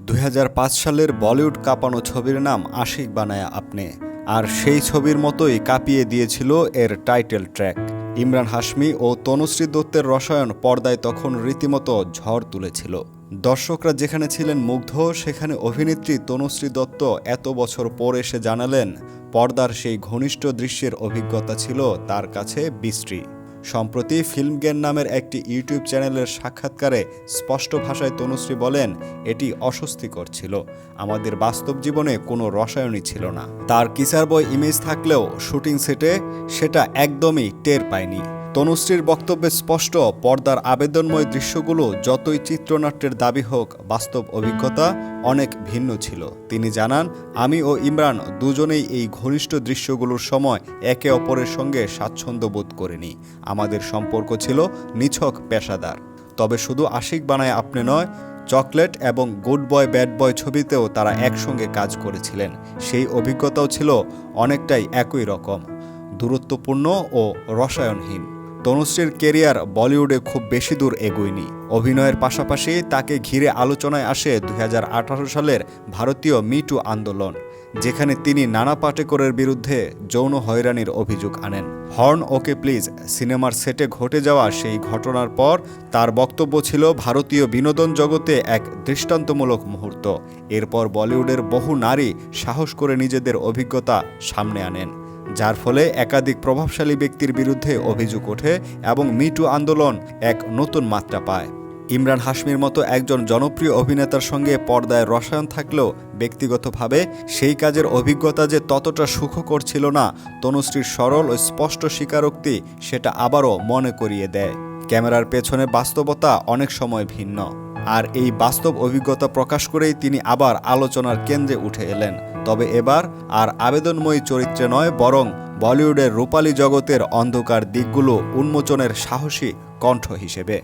দুই হাজার পাঁচ সালের বলিউড কাঁপানো ছবির নাম আশিক বানায়া আপনি। আর সেই ছবির মতোই কাঁপিয়ে দিয়েছিল এর টাইটেল ট্র্যাক। ইমরান হাশমি ও তনুশ্রী দত্তের রসায়ন পর্দায় তখন রীতিমতো ঝড় তুলেছিল। দর্শকরা যেখানে ছিলেন মুগ্ধ, সেখানে অভিনেত্রী তনুশ্রী দত্ত এত বছর পর এসে জানালেন, পর্দার সেই ঘনিষ্ঠ দৃশ্যের অভিজ্ঞতা ছিল তার কাছে বিশ্রী সম্প্রতি ফিল্ম গেন নামের একটি ইউটিউব চ্যানেলের সাক্ষাৎকারে স্পষ্ট ভাষায় তনুশ্রী বলেন, এটি অস্বস্তিকর ছিল। আমাদের বাস্তব জীবনে কোনো রসায়নই ছিল না। তার কিসার বই ইমেজ থাকলেও শুটিং সেটে সেটা একদমই টের পায়নি। তনুশ্রীর বক্তব্যে স্পষ্ট, পর্দার আবেদনময় দৃশ্যগুলো যতই চিত্রনাট্যের দাবি হোক, বাস্তব অভিজ্ঞতা অনেক ভিন্ন ছিল। তিনি জানান, আমি ও ইমরান দুজনেই এই ঘনিষ্ঠ দৃশ্যগুলোর সময় একে অপরের সঙ্গে স্বাচ্ছন্দ্য বোধ করিনি। আমাদের সম্পর্ক ছিল নিছক পেশাদার। তবে শুধু আশিক বানায় আপনি নয়, চকলেট এবং গুড বয়, ব্যাড বয় ছবিতেও তারা একসঙ্গে কাজ করেছিলেন। সেই অভিজ্ঞতাও ছিল অনেকটাই একই রকম। দূরত্বপূর্ণ ও রসায়নহীন। তনুশ্রীর কেরিয়ার বলিউডে খুব বেশি দূর এগোয়নি। অভিনয়ের পাশাপাশি তাকে ঘিরে আলোচনায় আসে দু হাজার আঠারো সালের ভারতীয় মিটু আন্দোলন, যেখানে তিনি নানা পাটেকরের বিরুদ্ধে যৌন হয়রানির অভিযোগ আনেন। হর্ন ওকে প্লিজ, সিনেমার সেটে ঘটে যাওয়া সেই ঘটনার পর তার বক্তব্য ছিল ভারতীয় বিনোদন জগতে এক দৃষ্টান্তমূলক মুহূর্ত। এরপর বলিউডের বহু নারী সাহস করে নিজেদের অভিজ্ঞতা সামনে আনেন। যার ফলে একাধিক প্রভাবশালী ব্যক্তির বিরুদ্ধে অভিযোগ ওঠে এবং মিটু আন্দোলন এক নতুন মাত্রা পায়। ইমরান হাশমির মতো একজন জনপ্রিয় অভিনেতার সঙ্গে পর্দায় রসায়ন থাকলেও ব্যক্তিগতভাবে সেই কাজের অভিজ্ঞতা যে ততটা সুখকর ছিল না, তনুশ্রীর সরল ও স্পষ্ট স্বীকারোক্তি সেটা আবারও মনে করিয়ে দেয়। ক্যামেরার পেছনে বাস্তবতা অনেক সময় ভিন্ন। আর এই বাস্তব অভিজ্ঞতা প্রকাশ করেই তিনি আবার আলোচনার কেন্দ্রে উঠে এলেন। তবে এবার আর আবেদনময়ী চরিত্রে নয়, বরং বলিউডের রূপালী জগতের অন্ধকার দিকগুলো উন্মোচনের সাহসী কণ্ঠ হিসেবে।